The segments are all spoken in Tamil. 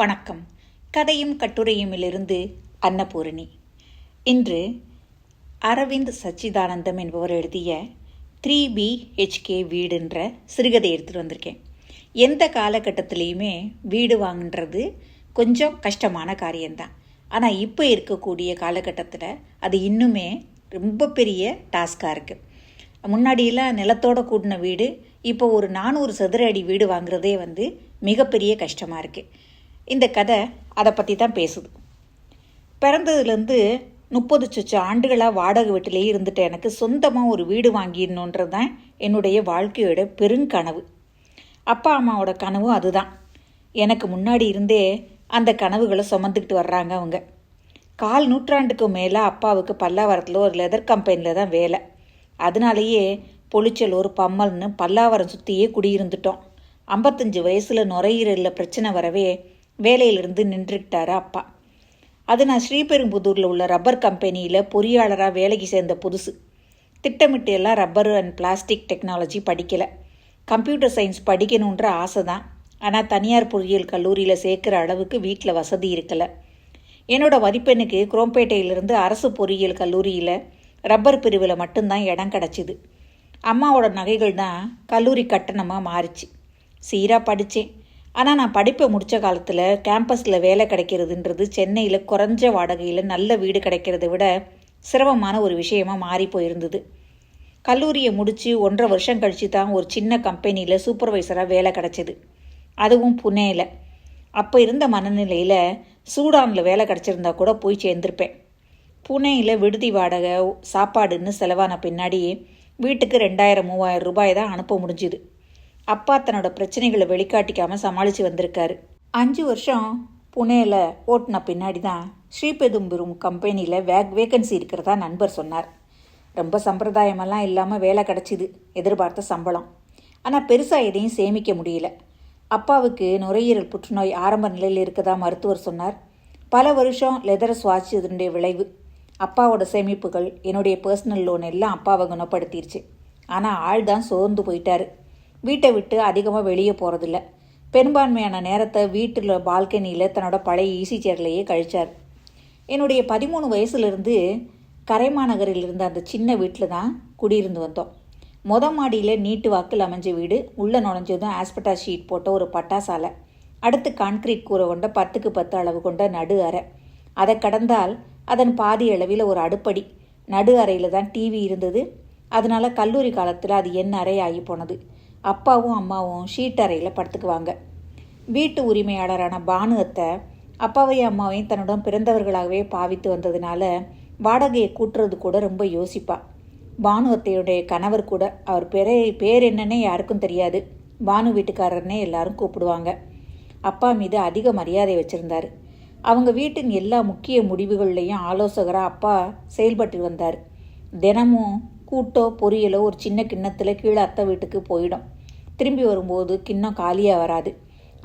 வணக்கம். கதையும் கட்டுரையுமிலிருந்து அன்னபூரணி. இன்று அரவிந்த் சச்சிதானந்தம் என்பவர் எழுதிய த்ரீ பி ஹெச்கே வீடுன்ற சிறுகதை எடுத்துகிட்டு வந்திருக்கேன். எந்த காலகட்டத்திலையுமே வீடு வாங்குன்றது கொஞ்சம் கஷ்டமான காரியம்தான். ஆனால் இப்போ இருக்கக்கூடிய காலகட்டத்தில் அது இன்னுமே ரொம்ப பெரிய டாஸ்காக இருக்குது முன்னாடியெல்லாம் நிலத்தோட கூடின வீடு இப்போ ஒரு நானூறு சதுர அடி வீடு வாங்குறதே வந்து மிகப்பெரிய கஷ்டமாக இருக்குது இந்த கதை அதை பற்றி தான் பேசுது. பிறந்ததுலேருந்து முப்பது சொச்ச ஆண்டுகளாக வாடகை வீட்டிலேயே இருந்துட்டு எனக்கு சொந்தமாக ஒரு வீடு வாங்கிடணுன்றது தான் என்னுடைய வாழ்க்கையோட பெருங்கனவு. அப்பா அம்மாவோட கனவும் அதுதான். எனக்கு முன்னாடி இருந்தே அந்த கனவுகளை சுமந்துக்கிட்டு வர்றாங்க அவங்க. கால் நூற்றாண்டுக்கு மேலே அப்பாவுக்கு பல்லாவரத்தில் ஒரு லெதர் கம்பெனியில் தான் வேலை. அதனாலேயே பொளிச்சலூர் பம்மல்னு பல்லாவரம் சுற்றியே குடியிருந்துட்டோம். ஐம்பத்தஞ்சு வயசில் நுரையீரலில் பிரச்சனை வரவே வேலையிலிருந்து நின்றுக்கிட்டாரு அப்பா. அது நான் ஸ்ரீபெரும்புதூரில் உள்ள ரப்பர் கம்பெனியில் பொறியாளராக வேலைக்கு சேர்ந்த புதுசு. திட்டமிட்டு எல்லாம் ரப்பர் அண்ட் பிளாஸ்டிக் டெக்னாலஜி படிக்கலை. கம்ப்யூட்டர் சயின்ஸ் படிக்கணுன்ற ஆசை தான் ஆனால் தனியார் பொறியியல் கல்லூரியில் சேர்க்குற அளவுக்கு வீட்டில் வசதி இருக்கலை. என்னோட மதிப்பெண்ணுக்கு குரோம்பேட்டையிலிருந்து அரசு பொறியியல் கல்லூரியில் ரப்பர் பிரிவில் மட்டும்தான் இடம் கிடச்சிது. அம்மாவோட நகைகள் தான் கல்லூரி கட்டணமாக மாறிச்சு. சீராக படித்தேன் ஆனால் நான் படிப்பை முடித்த காலத்தில் கேம்பஸில் வேலை கிடைக்கிறதுன்றது சென்னையில் குறைஞ்ச வாடகையில் நல்ல வீடு கிடைக்கிறத விட சிரமமான ஒரு விஷயமாக மாறி போயிருந்தது. கல்லூரியை முடித்து ஒன்றரை வருஷம் கழித்து தான் ஒரு சின்ன கம்பெனியில் சூப்பர்வைசராக வேலை கிடச்சிது. அதுவும் புனேயில் அப்போ இருந்த மனநிலையில் சூடானில் வேலை கிடச்சிருந்தா கூட போய் சேர்ந்திருப்பேன். புனேயில் விடுதி வாடகை சாப்பாடுன்னு செலவான பின்னாடி வீட்டுக்கு ரெண்டாயிரம் மூவாயிரம் ரூபாய் தான் அனுப்ப முடிஞ்சுது. அப்பா தன்னோட பிரச்சனைகளை வெளிக்காட்டிக்காமல் சமாளித்து வந்திருக்காரு. அஞ்சு வருஷம் புனேயில் ஓட்டின பின்னாடி தான் ஸ்ரீபெதும்புரும் கம்பெனியில் வேக் வேகன்சி இருக்கிறதா நண்பர் சொன்னார். ரொம்ப சம்பிரதாயமெல்லாம் இல்லாமல் வேலை கிடச்சிது எதிர்பார்த்த சம்பளம். ஆனால் பெருசாக எதையும் சேமிக்க முடியல. அப்பாவுக்கு நுரையீரல் புற்றுநோய் ஆரம்ப நிலையில் இருக்கதா மருத்துவர் சொன்னார். பல வருஷம் லெதரை சுவாசிச்சதுடைய விளைவு. அப்பாவோட சேமிப்புகள் என்னுடைய பர்சனல் லோன் எல்லாம் அப்பாவை குணப்படுத்திருச்சு. ஆனால் ஆள் தான் சோர்ந்து போயிட்டாரு. வீட்டை விட்டு அதிகமாக வெளியே போகிறதில்ல பெரும்பான்மையான நேரத்தை வீட்டில் பால்கனியில் தன்னோட பழைய ஈசி சேர்லையே கழிச்சார். என்னுடைய பதிமூணு வயசுலேருந்து கரைமாநகரில் இருந்த அந்த சின்ன வீட்டில் தான் குடியிருந்து வந்தோம். மொத மாடியில் நீட்டு வாக்கில் அமைஞ்ச வீடு உள்ளே நுழைஞ்சதும் ஆஸ்பட்டா ஷீட் போட்ட ஒரு பட்டாசாலை. அடுத்து கான்கிரீட் கூரை கொண்ட பத்துக்கு பத்து அளவு கொண்ட நடு அறை. அதை கடந்தால் அதன் பாதி அளவில் ஒரு அடுப்படி. நடு அறையில் தான் டிவி இருந்தது. அதனால் கல்லூரி காலத்தில் அது என் அறை ஆகி போனது. அப்பாவும் அம்மாவும் ஷீட் அறையில் படுத்துக்குவாங்க. வீட்டு உரிமையாளரான பானு அத்தை அப்பாவையும் அம்மாவையும் தன்னுடன் பிறந்தவர்களாகவே பாவித்து வந்ததுனால வாடகையை கூட்டுறது கூட ரொம்ப யோசிப்பா. பானு அத்தையுடைய கணவர் கூட அவர் பேரே பேர் என்னன்னே யாருக்கும் தெரியாது. பானு வீட்டுக்காரர்னே எல்லாரும் கூப்பிடுவாங்க. அப்பா மீது அதிக மரியாதை வச்சுருந்தார். அவங்க வீட்டின் எல்லா முக்கிய முடிவுகள்லையும் ஆலோசகராக அப்பா செயல்பட்டு வந்தார். தினமும் கூட்டோ பொரியலோ ஒரு சின்ன கிண்ணத்தில் கீழே அத்தை வீட்டுக்கு போயிடும். திரும்பி வரும்போது கிண்ணம் காலியாக வராது.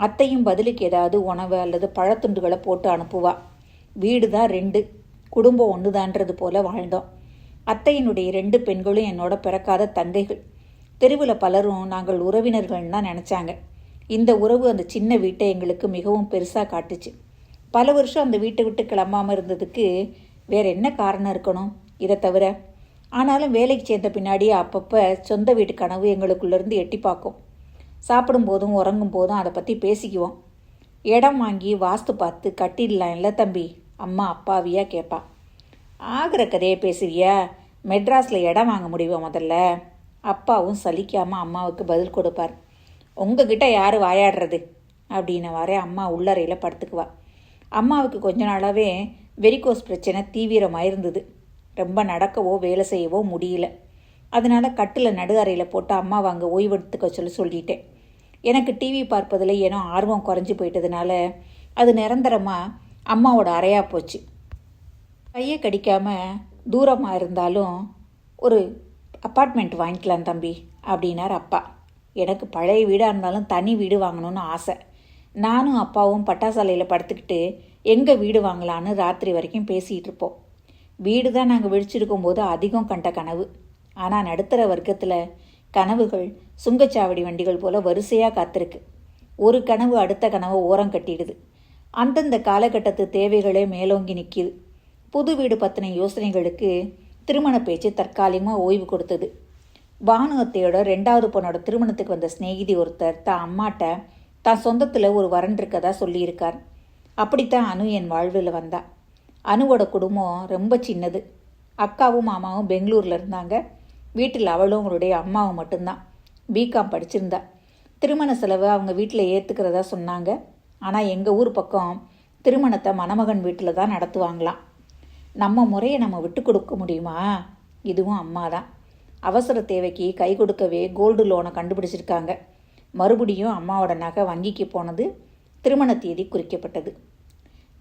அத்தையும் பதிலுக்கு ஏதாவது உணவு அல்லது பழத்துண்டுகளை போட்டு அனுப்புவா. வீடு தான் ரெண்டு. குடும்பம் ஒன்றுதான்றது போல வாழ்ந்தோம். அத்தையினுடைய ரெண்டு பெண்களும் என்னோட பிறக்காத தங்கைகள் தெருவில் பலரும் நாங்கள் உறவினர்கள்னு தான் நினச்சாங்க. இந்த உறவு அந்த சின்ன வீட்டை எங்களுக்கு மிகவும் பெருசாக காட்டுச்சு. பல வருஷம் அந்த வீட்டை விட்டு கிளம்பாமல் இருந்ததுக்கு வேற என்ன காரணம் இருக்கணும்? இதை தவிர ஆனாலும் வேலைக்கு சேர்ந்த பின்னாடி அப்பப்போ சொந்த வீட்டு கனவு எங்களுக்குள்ளேருந்து எட்டி பார்க்கும். சாப்பிடும் போதும் உறங்கும் போதும் அதை பற்றி பேசிக்குவோம். இடம் வாங்கி வாஸ்து பார்த்து கட்டிடலாம்ல தம்பி அம்மா அப்பாவியா கேட்பா ஆகிற கதையை பேசுவியா? மெட்ராஸில் இடம் வாங்க முடியுமா முதல்ல? அப்பாவும் சலிக்காமல் அம்மாவுக்கு பதில் கொடுப்பார். உங்ககிட்ட யார் வாயாடுறது? அப்படின்னு வரே அம்மா உள்ளறையில் படுத்துக்குவா. அம்மாவுக்கு கொஞ்ச நாளாகவே வெரிகோஸ் பிரச்சனை தீவிரமாக இருந்தது ரொம்ப நடக்கவோ வேலை செய்யவோ முடியல. அதனால் கட்டில் நடு அறையில் போட்டு அம்மாவை அங்கே ஓய்வெடுத்துக்க சொல்லி சொல்லிட்டேன். எனக்கு டிவி பார்ப்பதில் ஏனோ ஆர்வம் குறைஞ்சி போயிட்டதுனால அது நிரந்தரமாக அம்மாவோட அறையாக போச்சு. கையை கடிக்காமல் தூரமாக இருந்தாலும் ஒரு அப்பார்ட்மெண்ட் வாங்கிக்கலாம் தம்பி அப்படின்னார் அப்பா. எனக்கு பழைய வீடாக இருந்தாலும் தனி வீடு வாங்கணும்னு ஆசை. நானும் அப்பாவும் பட்டாசாலையில் படுத்துக்கிட்டு எங்கே வீடு வாங்கலான்னு ராத்திரி வரைக்கும் பேசிகிட்டு இருப்போம். வீடு தான் நாங்கள் விழிச்சிருக்கும் போது அதிகம் கண்ட கனவு. ஆனால் நடுத்தர வர்க்கத்தில் கனவுகள் சுங்கச்சாவடி வண்டிகள் போல வரிசையாக காத்திருக்கு. ஒரு கனவு அடுத்த கனவை ஓரம் கட்டிடுது. அந்தந்த காலகட்டத்து தேவைகளே மேலோங்கி நிற்கிது புது வீடு பற்றின யோசனைகளுக்கு திருமண பேச்சு தற்காலிகமாக ஓய்வு கொடுத்தது. பானுவத்தையோட ரெண்டாவது பொண்ணோட திருமணத்துக்கு வந்த சிநேகிதி ஒருத்தர் தான் அம்மாட்ட தான் சொந்தத்தில் ஒரு வரன் இருக்கதா சொல்லியிருக்கார். அப்படித்தான் அனு என் வாழ்வில் வந்தா. அனுவோட குடும்பம் ரொம்ப சின்னது. அக்காவும் மாமாவும் பெங்களூரில் இருந்தாங்க. வீட்டில் அவளும் அவங்களுடைய அம்மாவும் மட்டும்தான். பிகாம் படிச்சிருந்தா. திருமண செலவு அவங்க வீட்டில் ஏற்றுக்கிறதா சொன்னாங்க. ஆனால் எங்கள் ஊர் பக்கம் திருமணத்தை மணமகன் வீட்டில் தான் நடத்துவாங்களாம். நம்ம முறையை நம்ம விட்டு கொடுக்க முடியுமா? இதுவும் அம்மா தான் அவசர தேவைக்கு கை கொடுக்கவே கோல்டு லோனை கண்டுபிடிச்சிருக்காங்க. மறுபடியும் அம்மாவோட நகை வங்கிக்கு போனது திருமண தேதி குறிக்கப்பட்டது.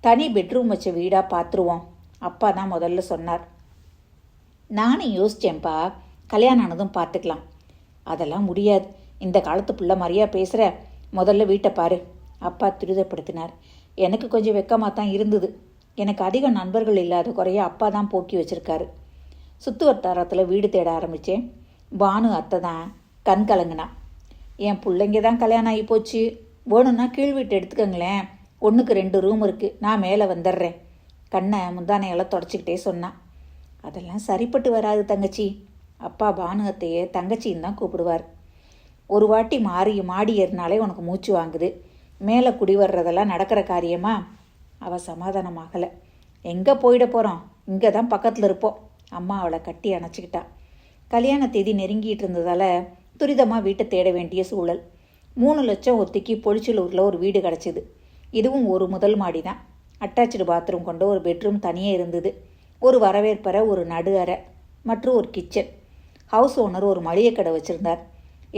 தனி பெட்ரூம் வச்ச வீடாக பார்த்துருவோம் அப்பா தான் முதல்ல சொன்னார். நானும் யோசித்தேன்ப்பா கல்யாணம் ஆனதும் பார்த்துக்கலாம் அதெல்லாம் முடியாது. இந்த காலத்து பிள்ளை மாதிரியா பேசுகிற முதல்ல வீட்டை பாரு. அப்பா துரிதப்படுத்தினார். எனக்கு கொஞ்சம் வெக்கமாக தான் இருந்தது. எனக்கு அதிக நண்பர்கள் இல்லாத குறைய அப்பா தான் போக்கி வச்சிருக்காரு. சுற்று வட்டாரத்தில் வீடு தேட ஆரம்பித்தேன் பானு அத்தை தான் கண் கலங்குனா. என் பிள்ளைங்க தான் கல்யாணம் ஆகி போச்சு. வேணும்னா கீழ் வீட்டு எடுத்துக்கங்களேன். ஒன்றுக்கு ரெண்டு ரூம் இருக்குது நான் மேலே வந்துடுறேன். கண்ணை முந்தானையெல்லாம் தொடச்சிக்கிட்டே சொன்னான் அதெல்லாம் சரிப்பட்டு வராது தங்கச்சி. அப்பா பானுகத்தையே தங்கச்சின்னு தான் கூப்பிடுவார். ஒரு வாட்டி மாறி மாடி ஏறினாலே உனக்கு மூச்சு வாங்குது. மேலே குடி வர்றதெல்லாம் நடக்கிற காரியமா? அவள் சமாதானமாகலை எங்கே போயிட போகிறோம் இங்கே தான் பக்கத்தில் இருப்போம். அம்மா அவளை கட்டி அணைச்சிக்கிட்டா. கல்யாண தேதி நெருங்கிட்டு இருந்ததால் துரிதமாக வீட்டை தேட வேண்டிய சூழல். மூணு லட்சம் ஒத்திக்கு பொழிச்சலூரில் ஒரு வீடு கிடச்சிது. இதுவும் ஒரு முதல் மாடி தான் அட்டாச்சு பாத்ரூம் கொண்ட ஒரு பெட்ரூம் தனியே இருந்தது. ஒரு வரவேற்பறை ஒரு நடு அறை மற்றும் ஒரு கிச்சன் ஹவுஸ் ஓனர் ஒரு மளிகை கடை வச்சுருந்தார்.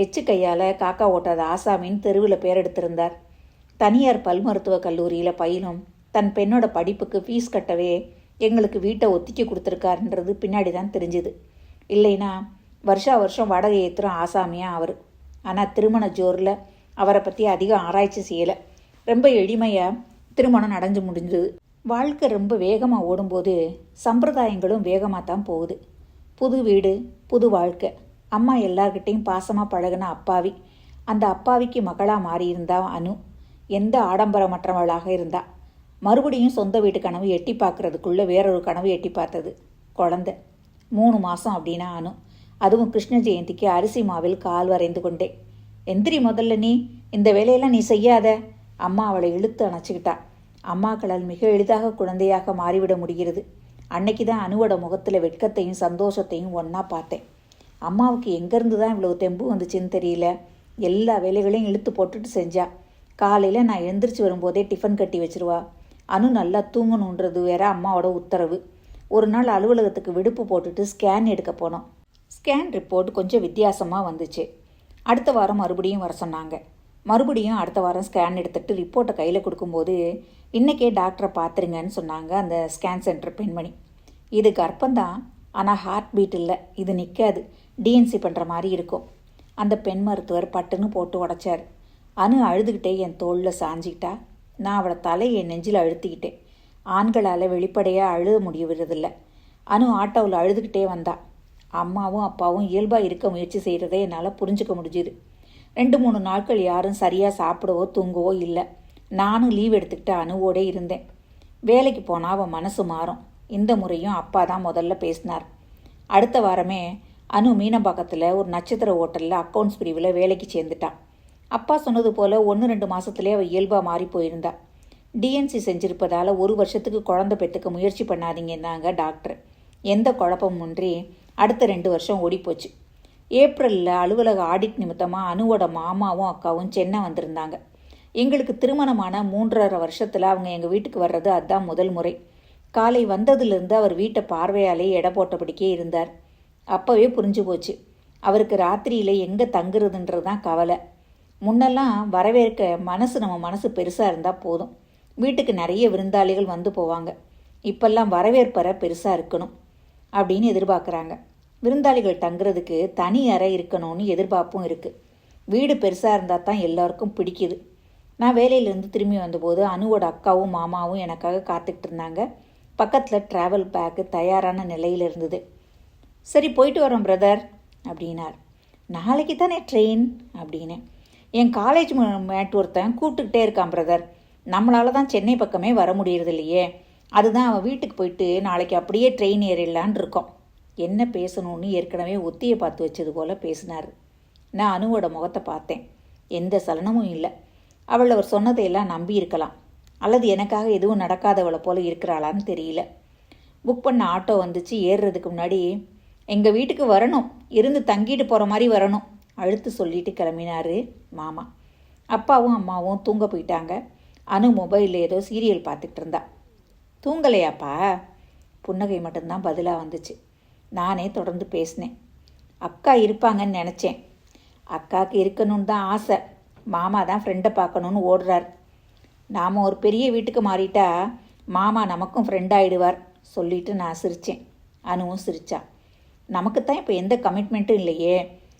எச்சு கையால் காக்கா ஓட்டாத ஆசாமின்னு தெருவில் பேர் எடுத்திருந்தார். தனியார் பல் மருத்துவக் கல்லூரியில் பயிலும் தன் பெண்ணோட படிப்புக்கு ஃபீஸ் கட்டவே எங்களுக்கு வீட்டை ஒத்திக்கி கொடுத்துருக்காருன்றது பின்னாடி தான் தெரிஞ்சுது. இல்லைன்னா வருஷா வருஷம் வாடகை ஏற்றுறோம் ஆசாமியாக அவர். ஆனால் திருமண ஜோரில் அவரை பற்றி அதிகம் ஆராய்ச்சி செய்யலை. ரொம்ப எளிமையாக திருமணம் நடந்து முடிஞ்சுது வாழ்க்கை ரொம்ப வேகமாக ஓடும்போது சம்பிரதாயங்களும் வேகமாக தான் போகுது. புது வீடு புது வாழ்க்கை. அம்மா எல்லார்கிட்டையும் பாசமாக பழகின அப்பாவி. அந்த அப்பாவிக்கு மகளாக மாறியிருந்தா அனு. எந்த ஆடம்பரமற்றவளாக இருந்தா. மறுபடியும் சொந்த வீட்டு கனவு எட்டி பார்க்கறதுக்குள்ளே வேறொரு கனவு எட்டி பார்த்தது. குழந்த. மூணு மாதம் அப்படின்னா அனு. அதுவும் கிருஷ்ண ஜெயந்திக்கு அரிசி மாவில் கால் வரைந்து கொண்டே. எந்திரி முதல்ல நீ. இந்த வேலையெல்லாம் நீ செய்யாத. அம்மா அவளை இழுத்து அணைச்சிக்கிட்டா. அம்மாக்களால் மிக எளிதாக குழந்தையாக மாறிவிட முடிகிறது. அன்னைக்கு தான் அணுவோட முகத்தில் வெட்கத்தையும் சந்தோஷத்தையும் ஒன்றா பார்த்தேன். அம்மாவுக்கு எங்கேருந்து தான் இவ்வளோ தெம்பு வந்துச்சுன்னு தெரியல. எல்லா வேலைகளையும் இழுத்து போட்டுட்டு செஞ்சா. காலையில் நான் எழுந்திரிச்சு வரும்போதே டிஃபன் கட்டி வச்சிருவா. அனு நல்லா தூங்கணுன்றது வேற அம்மாவோட உத்தரவு. ஒரு நாள் அலுவலகத்துக்கு விடுப்பு போட்டுட்டு ஸ்கேன் எடுக்க போனோம். ஸ்கேன் ரிப்போர்ட் கொஞ்சம் வித்தியாசமாக வந்துச்சு. அடுத்த வாரம் மறுபடியும் வர சொன்னாங்க. மறுபடியும் அடுத்த வாரம் ஸ்கேன் எடுத்துகிட்டு ரிப்போர்ட்டை கையில் கொடுக்கும்போது இன்றைக்கே டாக்டரை பார்த்துருங்கன்னு சொன்னாங்க அந்த ஸ்கேன் சென்டர் பெண்மணி. இது கர்ப்பந்தான் ஆனால் ஹார்ட் பீட் இல்லை. இது நிற்காது டிஎன்சி பண்ணுற மாதிரி இருக்கும். அந்த பெண் மருத்துவர் பட்டுன்னு போட்டு உடைச்சார். அனு அழுதுகிட்டே என் தோளில் சாஞ்சிக்கிட்டா நான் அவளை தலையை என் நெஞ்சில் அழுத்திக்கிட்டேன். ஆண்களால் வெளிப்படையாக அழுத முடியவிறதில்லை அனு ஆட்டோவில் அழுதுகிட்டே வந்தா. அம்மாவும் அப்பாவும் இயல்பாக இருக்க முயற்சி செய்கிறதே என்னால் புரிஞ்சுக்க முடிஞ்சுது. ரெண்டு மூணு நாட்கள் யாரும் சரியாக சாப்பிடவோ தூங்கவோ இல்லை. நானும் லீவ் எடுத்துக்கிட்டு அணுவோடே இருந்தேன். வேலைக்கு போனால் அவன் மனசு மாறும். இந்த முறையும் அப்பா தான் முதல்ல பேசினார். அடுத்த வாரமே அனு மீனம்பாக்கத்தில் ஒரு நட்சத்திர ஹோட்டலில் அக்கௌண்ட்ஸ் பிரிவில் வேலைக்கு சேர்ந்துட்டான் அப்பா சொன்னது போல் ஒன்று ரெண்டு மாதத்துலேயே அவள் இயல்பாக மாறி போயிருந்தா. டிஎன்சி செஞ்சிருப்பதால் ஒரு வருஷத்துக்கு குழந்தை பெற்றுக்க முயற்சி பண்ணாதீங்கன்னாங்க டாக்டர். எந்த குழப்பமுன்றி அடுத்த ரெண்டு வருஷம் ஓடிப்போச்சு. ஏப்ரலில் அலுவலக ஆடிட் நிமித்தமாக அனுவோட மாமாவும் அக்காவும் சென்னை வந்திருந்தாங்க. எங்களுக்கு திருமணமான மூன்றரை வருஷத்தில் அவங்க எங்கள் வீட்டுக்கு வர்றது அதுதான் முதல் முறை. காலை வந்ததுலேருந்து அவர் வீட்டை பார்வையாலே எடை போட்டபடிக்கே இருந்தார். அப்போவே புரிஞ்சு போச்சு. அவருக்கு ராத்திரியில் எங்கே தங்குறதுன்றது தான் கவலை. முன்னெல்லாம் வரவேற்க மனசு நம்ம மனசு பெருசாக இருந்தால் போதும். வீட்டுக்கு நிறைய விருந்தாளிகள் வந்து போவாங்க. இப்பெல்லாம் வரவேற்பறை பெருசாக இருக்கணும் அப்படின்னு எதிர்பார்க்குறாங்க. விருந்தாளிகள் தங்குறதுக்கு தனி அறை இருக்கணும்னு எதிர்பார்ப்பும் இருக்குது வீடு பெருசாக இருந்தால் தான் எல்லாருக்கும் பிடிக்குது. நான் வேலையிலேருந்து திரும்பி வந்தபோது அனுவோட அக்காவும் மாமாவும் எனக்காக காத்துக்கிட்டு இருந்தாங்க. பக்கத்தில் ட்ராவல் பேக்கு தயாரான நிலையில் இருந்தது. சரி போயிட்டு வரோம் பிரதர் அப்படின்னார். நாளைக்கு தானே ட்ரெயின் அப்படின்னு. என் காலேஜ் மேட் ஒருத்தன் கூப்பிட்டுக்கிட்டே இருக்கான் பிரதர் நம்மளால தான் சென்னை பக்கமே வர முடியறது இல்லையே அதுதான் அவன் வீட்டுக்கு போயிட்டு நாளைக்கு அப்படியே ட்ரெயின் ஏறிடலான் இருக்கோம். என்ன பேசணும்னு ஏற்கனவே ஒத்தியை பார்த்து வச்சது போல பேசினார். நான் அனுவோட முகத்தை பார்த்தேன். எந்த சலனமும் இல்லை. அவள் அவர் சொன்னதையெல்லாம் நம்பி இருக்கலாம். அல்லது எனக்காக எதுவும் நடக்காதவளை போல இருக்கிறாளான்னு தெரியல. புக் பண்ண ஆட்டோ வந்துச்சு. ஏறுறதுக்கு முன்னாடி எங்கள் வீட்டுக்கு வரணும். இருந்து தங்கிட்டு போகிற மாதிரி வரணும். அழுத்து சொல்லிட்டு கிளம்பினாரு மாமா. அப்பாவும் அம்மாவும் தூங்க போயிட்டாங்க. அனு மொபைலில் ஏதோ சீரியல் பார்த்துக்கிட்டு இருந்தா. தூங்கலையாப்பா? புன்னகை மட்டும்தான் பதிலாக வந்துச்சு. நானே தொடர்ந்து பேசினேன். அக்கா இருப்பாங்கன்னு நினச்சேன். அக்காவுக்கு இருக்கணும்னு தான் ஆசை. மாமா தான் ஃப்ரெண்டை பார்க்கணுன்னு ஓடுறார். நாம் ஒரு பெரிய வீட்டுக்கு மாறிட்டா மாமா நமக்கும் ஃப்ரெண்டாகிடுவார் சொல்லிட்டு நான் சிரித்தேன் அனுவும் சிரிச்சா. நமக்கு தான் இப்போ எந்த கமிட்மெண்ட்டும் இல்லையே.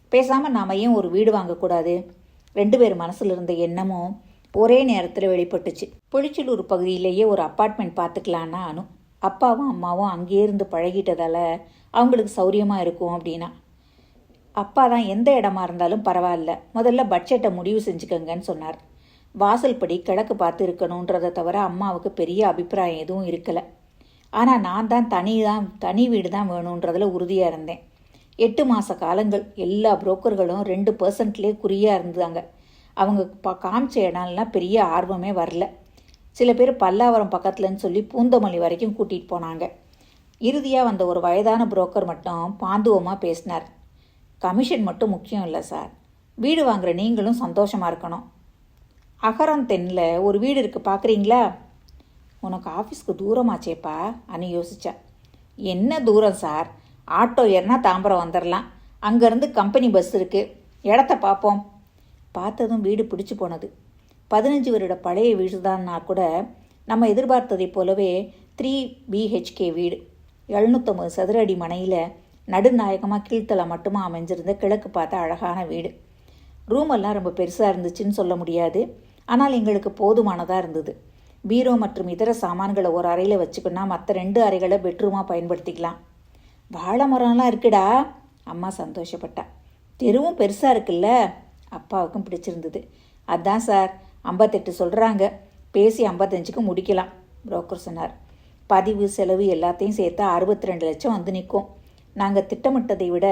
பேசாமல் நாம் ஏன் ஒரு வீடு வாங்கக்கூடாது? ரெண்டு பேர் மனசில் இருந்த எண்ணமும் ஒரே நேரத்தில் வெளிப்பட்டுச்சு. பொழிச்சலூர் பகுதியிலேயே ஒரு அப்பார்ட்மெண்ட் பார்த்துக்கலான்னா அனு அப்பாவும் அம்மாவும் அங்கேயே இருந்து பழகிட்டதால அவங்களுக்கு சௌரியமாக இருக்கும் அப்படின்னா. அப்பா தான் எந்த இடமா இருந்தாலும் பரவாயில்ல. முதல்ல பட்ஜெட்டை முடிவு செஞ்சுக்கங்கன்னு சொன்னார். வாசல்படி கிழக்கு பார்த்து இருக்கணுன்றதை தவிர அம்மாவுக்கு பெரிய அபிப்பிராயம் எதுவும் இருக்கலை. ஆனால் நான் தான் தனி தான் தனி வீடு தான் வேணுன்றதில் உறுதியாக இருந்தேன். எட்டு மாத காலங்கள் எல்லா புரோக்கர்களும் ரெண்டு பர்சன்ட்லேயே குறியாக இருந்தாங்க. அவங்க ப காமிச்ச இடம்லாம் பெரிய ஆர்வமே வரல. சில பேர் பல்லாவரம் பக்கத்துலன்னு சொல்லி பூந்தமல்லி வரைக்கும் கூட்டிகிட்டு போனாங்க. இறுதியாக வந்த ஒரு வயதான புரோக்கர் மட்டும் பாந்துவமாக பேசினார். கமிஷன் மட்டும் முக்கியம் இல்லை சார். வீடு வாங்குற நீங்களும் சந்தோஷமாக இருக்கணும். அகரம் தென்னில் ஒரு வீடு இருக்குது பார்க்குறீங்களா உனக்கு ஆஃபீஸ்க்கு தூரமாச்சேப்பா அனு யோசிச்சா. என்ன தூரம் சார்? ஆட்டோ ஏறினா தாம்பரம் வந்துடலாம் அங்கேருந்து கம்பெனி பஸ் இருக்குது இடத்த பார்ப்போம் பார்த்ததும் வீடு பிடிச்சி போனது. பதினஞ்சு வருட பழைய வீடுதான்னா கூட நம்ம எதிர்பார்த்ததைப் போலவே த்ரீ பிஹெச்கே வீடு. எழுநூற்றம்பது சதுர அடி மனையில் நடுநாயகமாக கீழ்த்தலை மட்டுமா அமைஞ்சிருந்த கிழக்கு பார்த்த அழகான வீடு. ரூமெல்லாம் ரொம்ப பெருசாக இருந்துச்சுன்னு சொல்ல முடியாது. ஆனால் எங்களுக்கு போதுமானதாக இருந்தது. பீரோ மற்றும் இதர சாமான்களை ஒரு அறையில் வச்சுக்கணும்னா மற்ற ரெண்டு அறைகளை பெட்ரூமாக பயன்படுத்திக்கலாம். வாழை மரம்லாம் இருக்குடா. அம்மா சந்தோஷப்பட்டா. தெருவும் பெருசாக இருக்குல்ல? அப்பாவுக்கும் பிடிச்சிருந்தது. அதான் சார் ஐம்பத்தெட்டு சொல்கிறாங்க பேசி ஐம்பத்தஞ்சுக்கு முடிக்கலாம் புரோக்கர் சொன்னார். பதிவு செலவு எல்லாத்தையும் சேர்த்து அறுபத்தி ரெண்டு லட்சம் வந்து நிற்கும் நாங்கள் திட்டமிட்டதை விட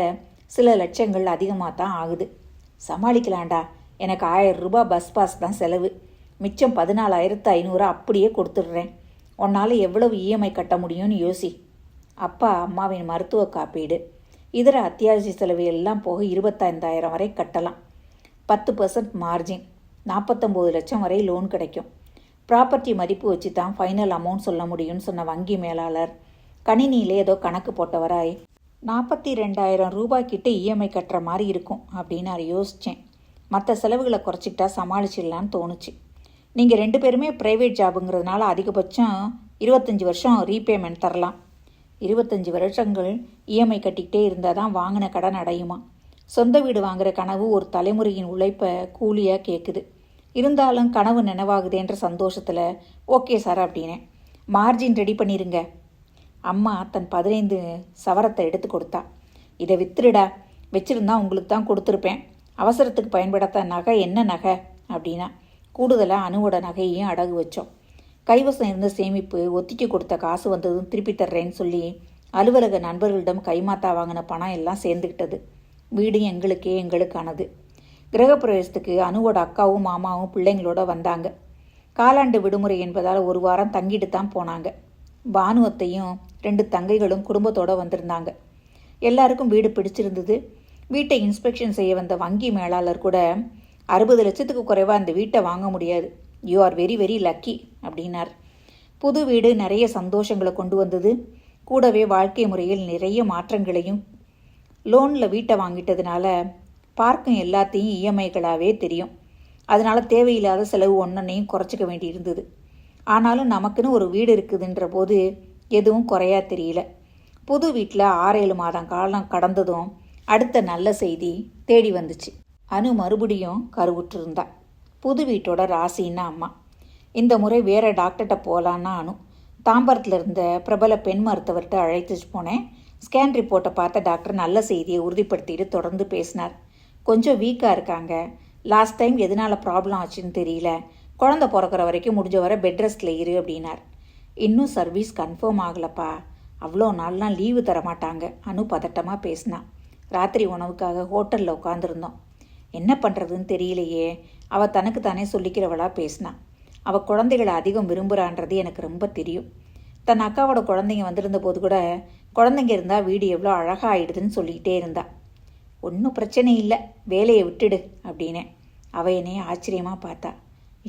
சில லட்சங்கள் அதிகமாக தான் ஆகுது. சமாளிக்கலாம்டா. எனக்கு ஆயிரம் ரூபாய் பஸ் பாஸ் தான் செலவு. மிச்சம் பதினாலாயிரத்து ஐநூறு அப்படியே கொடுத்துட்றேன். உன்னால் எவ்வளவு இஎம்ஐ கட்ட முடியும்னு யோசி. அப்பா அம்மாவின் மருத்துவ காப்பீடு. இதர அத்தியாவசிய செலவு எல்லாம் போக இருபத்தைந்தாயிரம் வரை கட்டலாம். பத்து பர்சன்ட் மார்ஜின் நாற்பத்தொம்போது லட்சம் வரை லோன் கிடைக்கும். ப்ராப்பர்ட்டி மதிப்பு வச்சு தான் ஃபைனல் அமௌண்ட் சொல்ல முடியும்னு சொன்ன வங்கி மேலாளர். கணினியிலே ஏதோ கணக்கு போட்டவராய் நாற்பத்தி ரெண்டாயிரம் ரூபாய்க்கிட்ட இஎம்ஐ கட்டுற மாதிரி இருக்கும் அப்படின்னு நான் யோசித்தேன் மற்ற செலவுகளை குறைச்சிக்கிட்டா சமாளிச்சிடலான்னு தோணுச்சு. நீங்கள் ரெண்டு பேருமே ப்ரைவேட் ஜாபுங்கிறதுனால அதிகபட்சம் இருபத்தஞ்சி வருஷம் ரீபேமெண்ட் தரலாம். இருபத்தஞ்சி வருஷங்கள் இஎம்ஐ கட்டிக்கிட்டே இருந்தால் தான் வாங்கின கடன் அடையுமா? சொந்த வீடு வாங்குற கனவு ஒரு தலைமுறையின் உழைப்பை கூலியாக கேட்குது இருந்தாலும் கனவு நினைவாகுதேன்ற சந்தோஷத்தில் ஓகே சார் அப்படின்னேன் மார்ஜின் ரெடி பண்ணிருங்க. அம்மா தன் பதினைந்து சவரத்தை எடுத்து கொடுத்தா. இதை வித்துருடா வச்சிருந்தா உங்களுக்கு தான் கொடுத்துருப்பேன். அவசரத்துக்கு பயன்படுத்த நகை என்ன நகை? அப்படின்னா கூடுதலாக அணுவோட நகையையும் அடகு வச்சோம். கைவசம் இருந்த சேமிப்பு ஒத்திக்கு கொடுத்த காசு வந்ததும் திருப்பி தர்றேன்னு சொல்லி அலுவலக நண்பர்களிடம் கைமாத்தா வாங்கின பணம் எல்லாம் சேர்ந்துக்கிட்டது வீடு எங்களுக்கே எங்களுக்கானது. கிரகப்பிரவேசத்துக்கு அணுவோட அக்காவும் மாமாவும் பிள்ளைங்களோட வந்தாங்க. காலாண்டு விடுமுறை என்பதால் ஒரு வாரம் தங்கிட்டு தான் போனாங்க. பானுவத்தையும் ரெண்டு தங்கைகளும் குடும்பத்தோடு வந்திருந்தாங்க. எல்லாருக்கும் வீடு பிடிச்சிருந்தது. வீட்டை இன்ஸ்பெக்ஷன் செய்ய வந்த வங்கி மேலாளர் கூட அறுபது லட்சத்துக்கு குறைவாக அந்த வீட்டை வாங்க முடியாது. You are very very lucky அப்படின்னார். புது வீடு நிறைய சந்தோஷங்களை கொண்டு வந்தது. கூடவே வாழ்க்கை முறையில் நிறைய மாற்றங்களையும் லோனில் வீட்டை வாங்கிட்டதுனால பார்க்கும் எல்லாத்தையும் இஎம்ஐகளாகவே தெரியும். அதனால் தேவையில்லாத செலவு ஒன்றையும் குறைச்சிக்க வேண்டியிருந்தது. ஆனாலும் நமக்குன்னு ஒரு வீடு இருக்குதுன்ற போது எதுவும் குறையா தெரியல. புது வீட்டில் ஆறேழு மாதம் காலம் கடந்ததும் அடுத்த நல்ல செய்தி தேடி வந்துச்சு. அனு மறுபடியும் கருவுற்றிருந்தா. புது வீட்டோட ராசின்னா அம்மா. இந்த முறை வேற டாக்டர்கிட்ட போகலான்னா அனு. தாம்பரத்தில் இருந்த பிரபல பெண் மருத்துவர்கிட்ட அழைத்து போனேன். ஸ்கேன் ரிப்போர்ட்டை பார்த்த டாக்டர் நல்ல செய்தியை உறுதிப்படுத்திட்டு தொடர்ந்து பேசினார். கொஞ்சம் வீக்காக இருக்காங்க. லாஸ்ட் டைம் எதனால் ப்ராப்ளம் ஆச்சுன்னு தெரியல. குழந்தை பிறக்கிற வரைக்கும் முடிஞ்ச வரை பெட் ரெஸ்ட்டில் இரு அப்படின்னார். இன்னும் சர்வீஸ் கன்ஃபார்ம் ஆகலப்பா. அவ்வளோ நாள்லாம் லீவு தர மாட்டாங்க. அனு பதட்டமாக பேசினான் ராத்திரி உணவுக்காக ஹோட்டலில் உட்காந்துருந்தோம் என்ன பண்ணுறதுன்னு தெரியலையே. அவள் தனக்கு தானே சொல்லிக்கிறவளாக பேசினான் அவள் குழந்தைகளை அதிகம் விரும்புகிறான்றது எனக்கு ரொம்ப தெரியும். தன் அக்காவோட குழந்தைங்க வந்திருந்த போது கூட குழந்தைங்க இருந்தால் வீடு எவ்வளோ அழகாக ஆயிடுதுன்னு சொல்லிக்கிட்டே இருந்தாள் ஒன்றும் பிரச்சனை இல்லை. வேலையை விட்டுடு அப்படின்னேன் அவள் என்னைய ஆச்சரியமாக பார்த்தா.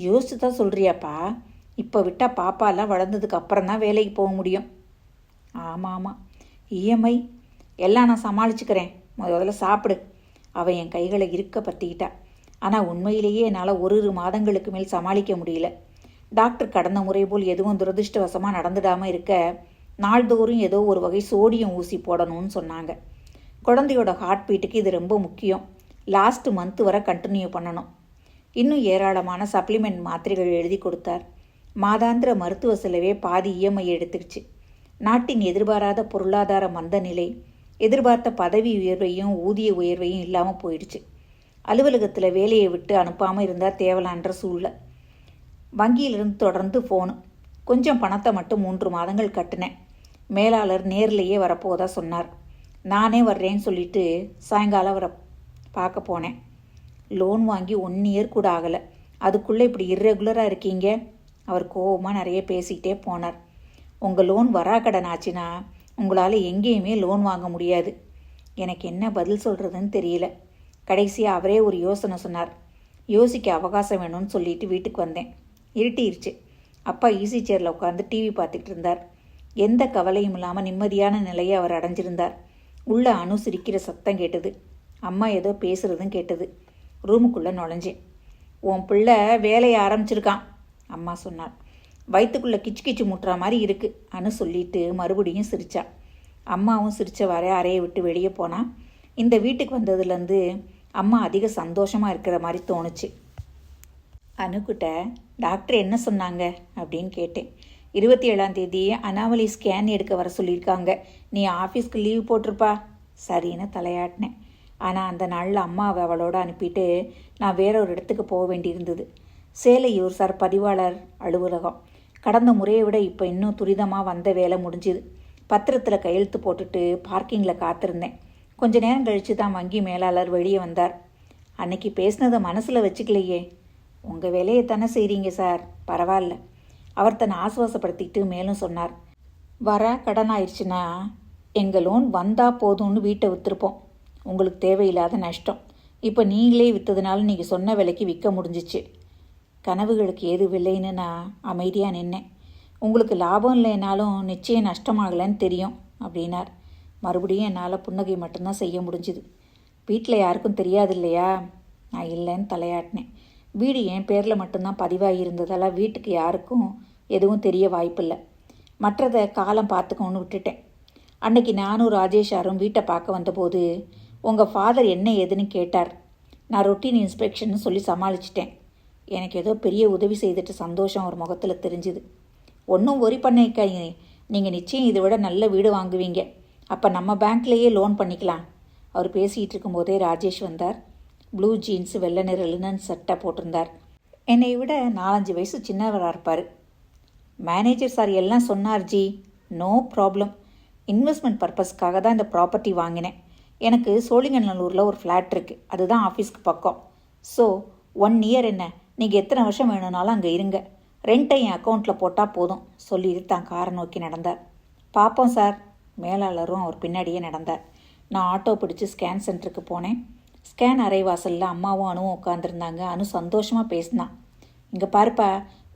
யோசித்து தான் சொல்கிறியாப்பா இப்போ விட்டால் பாப்பாலாம் வளர்ந்ததுக்கு அப்புறம் தான் வேலைக்கு போக முடியும். ஆமாம் ஆமாம் இஎம்ஐ எல்லாம் நான் சமாளிச்சுக்கிறேன். முதல்ல சாப்பிடு. அவள் என் கைகளை இருக்க பற்றிக்கிட்டா ஆனால் உண்மையிலேயே என்னால் ஒரு ஒரு மாதங்களுக்கு மேல் சமாளிக்க முடியல. டாக்டர் கடந்த முறை போல் எதுவும் துரதிருஷ்டவசமாக நடந்துடாமல் இருக்க நாள்தோறும் ஏதோ ஒரு வகை சோடியம் ஊசி போடணும்னு சொன்னாங்க. குழந்தையோட ஹார்ட் பீட்டுக்கு இது ரொம்ப முக்கியம். லாஸ்ட் மந்த் வரை கண்டினியூ பண்ணணும். இன்னும் ஏராளமான சப்ளிமெண்ட் மாத்திரைகள் எழுதி கொடுத்தார். மாதாந்திர மருத்துவ செலவே பாதி இஎம்ஐ எடுத்துக்கிச்சு நாட்டின் எதிர்பாராத பொருளாதார மந்த நிலை எதிர்பார்த்த பதவி உயர்வையும் ஊதிய உயர்வையும் இல்லாமல் போயிடுச்சு. அலுவலகத்தில் வேலையை விட்டு அனுப்பாமல் இருந்தால் தேவலான்ற சூழ்நிலை. வங்கியிலிருந்து தொடர்ந்து ஃபோனு கொஞ்சம் பணத்தை மட்டும் மூன்று மாதங்கள் கட்டினேன். மேலாளர் நேர்லேயே வரப்போதா சொன்னார். நானே வர்றேன்னு சொல்லிட்டு சாயங்காலம் அவரை பார்க்க போனேன். லோன் வாங்கி ஒன் இயர் கூட ஆகலை. அதுக்குள்ளே இப்படி இர்ரெகுலராக இருக்கீங்க? அவர் கோபமாக நிறைய பேசிக்கிட்டே போனார். உங்கள் லோன் வராக்கடன் ஆச்சுன்னா உங்களால் எங்கேயுமே லோன் வாங்க முடியாது. எனக்கு என்ன பதில் சொல்கிறதுன்னு தெரியல. கடைசியாக அவரே ஒரு யோசனை சொன்னார். யோசிக்க அவகாசம் வேணும்னு சொல்லிட்டு வீட்டுக்கு வந்தேன். இருட்டிருச்சு. அப்பா ஈஸி சேரில் உட்காந்து டிவி பார்த்துக்கிட்டு இருந்தார். எந்த கவலையும் இல்லாமல் நிம்மதியான நிலையை அவர் அடைஞ்சிருந்தார். உள்ள அணு சிரிக்கிற சத்தம் கேட்டது. அம்மா ஏதோ பேசுகிறதும் கேட்டது. ரூமுக்குள்ளே நுழைஞ்சேன். உன் பிள்ளை வேலையை ஆரம்பிச்சிருக்கான் அம்மா சொன்னாள். வயிற்றுக்குள்ளே கிச்சு கிச்சு முட்டுற மாதிரி இருக்கு அனு சொல்லிட்டு மறுபடியும் சிரிச்சா. அம்மாவும் சிரிச்சவாறே அறையை விட்டு வெளியே போனால் இந்த வீட்டுக்கு வந்ததுலேருந்து அம்மா அதிக சந்தோஷமாக இருக்கிற மாதிரி தோணுச்சு. அனுக்கிட்ட டாக்டர் என்ன சொன்னாங்க? அப்படின்னு கேட்டேன். இருபத்தி ஏழாம் தேதி அனாமலி ஸ்கேன் எடுக்க வர சொல்லியிருக்காங்க. நீ ஆஃபீஸ்க்கு லீவ் போட்டிருப்பா. சரின்னு தலையாட்டினேன். ஆனால் அந்த நாளில் அம்மாவை அவளோட அனுப்பிட்டு நான் வேற ஒரு இடத்துக்கு போக வேண்டியிருந்தது. சேலையூர் சார் பதிவாளர் அலுவலகம். கடந்த முறையை விட இப்போ இன்னும் துரிதமாக வந்த வேலை முடிஞ்சுது. பத்திரத்தில் கையெழுத்து போட்டுட்டு பார்க்கிங்கில் காத்திருந்தேன். கொஞ்ச நேரம் கழித்து தான் வங்கி மேலாளர் வெளியே வந்தார். அன்னைக்கு பேசினதை மனசில் வச்சுக்கலையே. உங்கள் வேலையை தானே செய்கிறீங்க சார்? பரவாயில்ல. அவர் தன்னை ஆசுவாசப்படுத்திட்டு மேலும் சொன்னார் வர கடன் ஆயிடுச்சுன்னா எங்கள் லோன் வந்தால் போதும்னு வீட்டை விற்றுருப்போம் உங்களுக்கு தேவையில்லாத நஷ்டம். இப்போ நீங்களே விற்றதுனால நீங்கள் சொன்ன விலைக்கு விற்க முடிஞ்சிச்சு. கனவுகளுக்கு ஏது விலைன்னு நான் அமைதியாக நின்னேன். உங்களுக்கு லாபம் இல்லைனாலும் நிச்சயம் நஷ்டமாகலைன்னு தெரியும் அப்படின்னார். மறுபடியும் என்னால் புன்னகை மட்டும்தான் செய்ய முடிஞ்சுது. வீட்டில் யாருக்கும் தெரியாது இல்லையா? நான் இல்லைன்னு தலையாட்டினேன். வீடு என் பேரில் மட்டும்தான் பதிவாகி இருந்ததால் வீட்டுக்கு யாருக்கும் எதுவும் தெரிய வாய்ப்பில்லை. மற்றதை காலம் பார்த்துக்கோன்னு விட்டுட்டேன். அன்னைக்கு நானும் ராஜேஷாரும் வீட்டை பார்க்க வந்தபோது உங்கள் ஃபாதர் என்ன ஏதுன்னு கேட்டார். நான் ரொட்டீன் இன்ஸ்பெக்ஷன் சொல்லி சமாளிச்சிட்டேன். எனக்கு ஏதோ பெரிய உதவி செய்துட்டு சந்தோஷம் ஒரு முகத்தில் தெரிஞ்சுது. ஒன்றும் ஒரி பண்ணிக்காதீங்க நீங்கள் நிச்சயம் இதை விட நல்ல வீடு வாங்குவீங்க. அப்போ நம்ம பேங்க்லேயே லோன் பண்ணிக்கலாம். அவர் பேசிகிட்டு இருக்கும்போதே ராஜேஷ் வந்தார். ப்ளூ ஜீன்ஸ் வெள்ளை நிற லினன் சட்டை போட்டிருந்தார். என்னை விட நாலஞ்சு வயசு சின்னவராக இருப்பார். மேனேஜர் சார் எல்லாம் சொன்னார் ஜி நோ ப்ராப்ளம் இன்வெஸ்ட்மெண்ட் பர்பஸ்க்காக தான் இந்த ப்ராப்பர்ட்டி வாங்கினேன். எனக்கு சோழிங்கநல்லூரில் ஒரு ஃப்ளாட் இருக்குது அதுதான் ஆஃபீஸ்க்கு பக்கம். ஸோ ஒன் இயர் என்ன? நீங்கள் எத்தனை வருஷம் வேணும்னாலும் அங்கே இருங்க. ரெண்ட்டை என் அக்கௌண்ட்டில் போட்டால் போதும் சொல்லிட்டு தான் காரை நோக்கி நடந்தார். பார்ப்போம் சார். மேலாளரும் அவர் பின்னாடியே நடந்தார். நான் ஆட்டோ பிடிச்சி ஸ்கேன் சென்டருக்கு போனேன். ஸ்கேன் அரைவாசலில் அம்மாவும் அணுவும் உட்காந்துருந்தாங்க அனு சந்தோஷமாக பேசினான். இங்கே பாருப்பா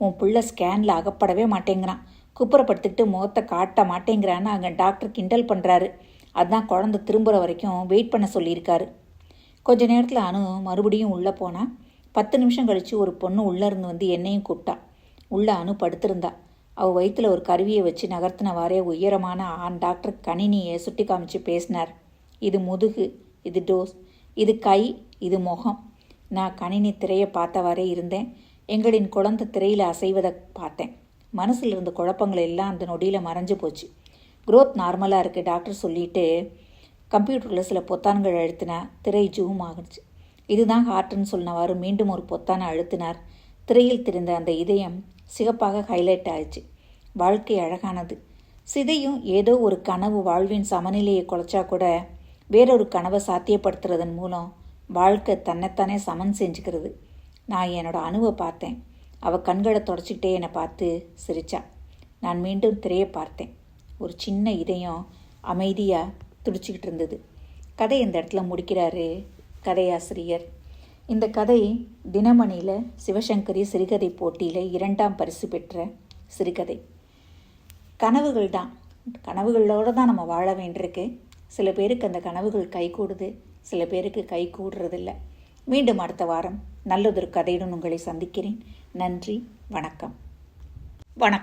உன் பிள்ளை ஸ்கேனில் அகப்படவே மாட்டேங்கிறான். குப்புறப்படுத்திக்கிட்டு முகத்தை காட்ட மாட்டேங்கிறான்னு அங்கே டாக்டர் கிண்டல் பண்ணுறாரு அதான் குழந்தை திரும்புகிற வரைக்கும் வெயிட் பண்ண சொல்லியிருக்காரு. கொஞ்ச நேரத்தில் அனு மறுபடியும் உள்ளே போனால் பத்து நிமிஷம் கழித்து ஒரு பொண்ணு உள்ளே இருந்து வந்து என்னையும் கூப்பிட்டா. உள்ளே அனு படுத்திருந்தா. அவள் வயிற்றில் ஒரு கருவியை வச்சு நகர்த்தினவாறே உயரமான ஆண் டாக்டர் கணினியை சுட்டி காமிச்சு பேசினார். இது முதுகு இது டோஸ். இது கை இது முகம். நான் கணினி திரையை பார்த்தவாறே இருந்தேன். எங்களின் குழந்தை திரையில் அசைவதை பார்த்தேன். மனசில் இருந்த குழப்பங்கள் எல்லாம் அந்த நொடியில் மறைஞ்சு போச்சு. க்ரோத் நார்மலாக இருக்குது டாக்டர் சொல்லிட்டு கம்ப்யூட்டரில் சில பொத்தான்கள் அழுத்தினா திரை ஜூம் ஆகுச்சு. இதுதான் ஹார்ட்னு சொன்னவாறு மீண்டும் ஒரு பொத்தானை அழுத்தினார். திரையில் தெரிந்த அந்த இதயம் சிகப்பாக ஹைலைட் ஆயிடுச்சு. வாழ்க்கை அழகானது. சிதையும் ஏதோ ஒரு கனவு வாழ்வின் சமநிலையை குலைச்சா கூட வேறொரு கனவை சாத்தியப்படுத்துறதன் மூலம் வாழ்க்கை தன்னைத்தானே சமன் செஞ்சுக்கிறது. நான் என்னோட அணுவை பார்த்தேன். அவள் கண்களை தொடச்சிக்கிட்டே என்னை பார்த்து சிரிச்சா. நான் மீண்டும் திரையை பார்த்தேன். ஒரு சின்ன இதயம் அமைதியாக துடிச்சிக்கிட்டு இருந்தது. கதை இந்த இடத்துல முடிக்கிறாரு கதையாசிரியர். இந்த கதை தினமணியில் சிவசங்கரி சிறுகதை போட்டியில் இரண்டாம் பரிசு பெற்ற சிறுகதை. கனவுகள் தான். கனவுகளோடு தான் நம்ம வாழ வேண்டியிருக்கு. சில பேருக்கு அந்த கனவுகள் கைகூடுது சில பேருக்கு கை கூடுறதில்ல. மீண்டும் அடுத்த வாரம் நல்லதொரு கதையுடன் உங்களை சந்திக்கிறேன். நன்றி வணக்கம். வணக்கம்.